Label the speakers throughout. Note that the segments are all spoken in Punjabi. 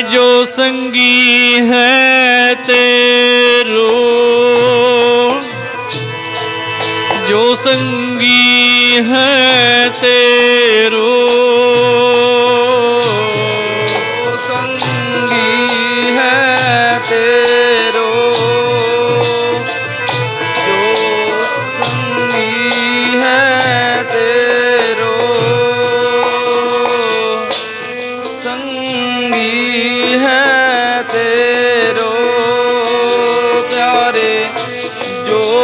Speaker 1: ਜੋ ਸੰਗੀ ਹੈ ਤੇਰੋ। ਜੋ ਸੰਗੀ ਹੈ ਤੇਰੋ।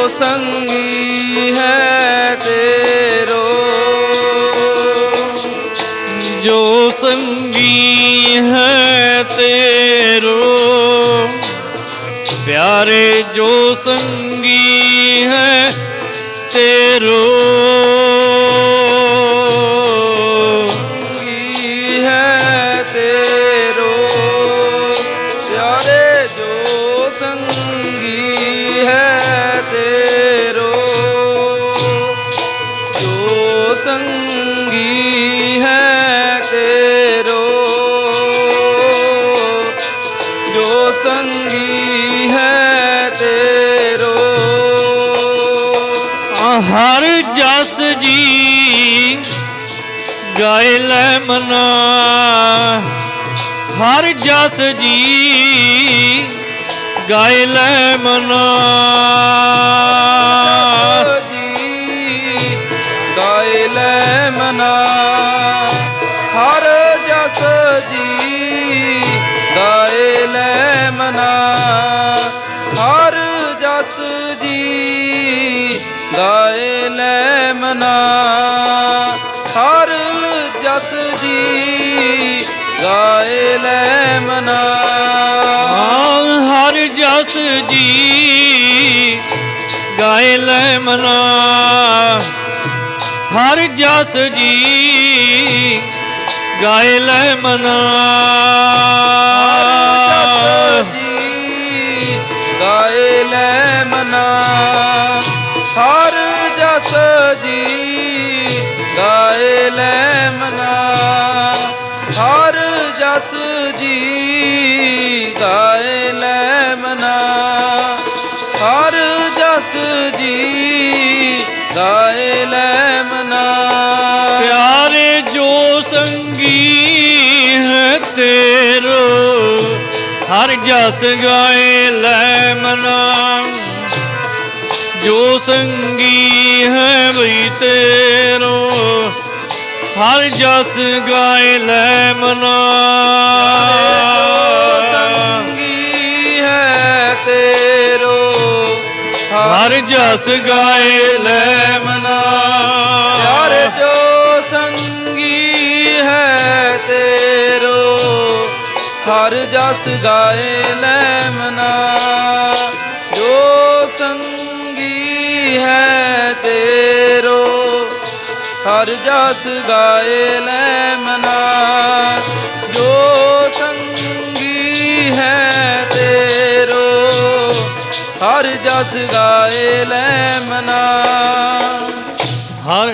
Speaker 2: ਸੰਗੀ ਹੈ ਤੇਰੋ। ਜੋ ਸੰਗੀ ਹੈ ਤੇਰੋ। ਪਿਆਰੇ ਜੋ ਸੰਗੀ ਹੈ ਤੇਰੋ।
Speaker 1: ਸੰਗੀ ਹੈ ਤੇਰੋ। ਜੋ ਸੰਗੀ ਹੈ ਤੇਰੋ। ਹਰ ਜਸ ਜੀ ਗਾਇ ਲੈ ਮਨਾ। ਹਰ ਜਸ ਜੀ ਗਾਇ ਲੈ ਮਨਾ।
Speaker 2: ਜਸ ਜੀ ਗਾਇ ਲੈ ਮਨਾ। ਹਰ ਜਸ ਜੀ ਗਾਇ ਲੈ ਮਨਾ। ਹਰ ਜਸ ਜੀ ਗਾਇ ਲੈ ਮਨਾ।
Speaker 1: ਹਰ ਜਸ ਜੀ ਗਾਇ ਲੈ ਮਨਾ। ਹਰ ਜਸ ਜੀ ਗਾਇ ਲੈ ਮਨਾ।
Speaker 2: ਜੀ ਗਾਏ ਲੈ ਮਨਾ। ਹਰ ਜਸ ਜੀ। ਗਾਏ ਲੈ ਮਨਾ। ਹਰ ਜਸ ਜੀ। ਗਾਏ ਲੈ ਮਨਾ। ਹਰ ਜਸ ਜੀ। ਗਾਏ
Speaker 1: ਹਰ ਜਸ ਗਾਏ ਲੈ ਮਨਾ ਜੋ ਸੰਗੀ ਹੈ ਬਈ ਤੇਰੋ ਹਰ ਜਸ ਗਾਏ ਲੈ ਮਨਾ
Speaker 2: ਸੰਗੀ ਹੈ ਤੇਰੋ
Speaker 1: ਹਰ ਜਸ ਗਾਏ ਲੈ ਮਨਾ
Speaker 2: ਪਿਆਰੇ ਜੋ ਹਰ ਜਸ ਗਾਏ ਲੈ ਮਨਾ। ਜੋ ਸੰਗੀ ਹੈ ਤੇਰੋ, ਹਰ ਜਸ ਗਾਏ ਲੈ ਮਨਾ। ਜੋ ਸੰਗੀ ਹੈ ਤੇਰੋ, ਹਰ ਜਸ ਗਾਏ ਲੈ ਮਨਾ।
Speaker 1: ਹਰ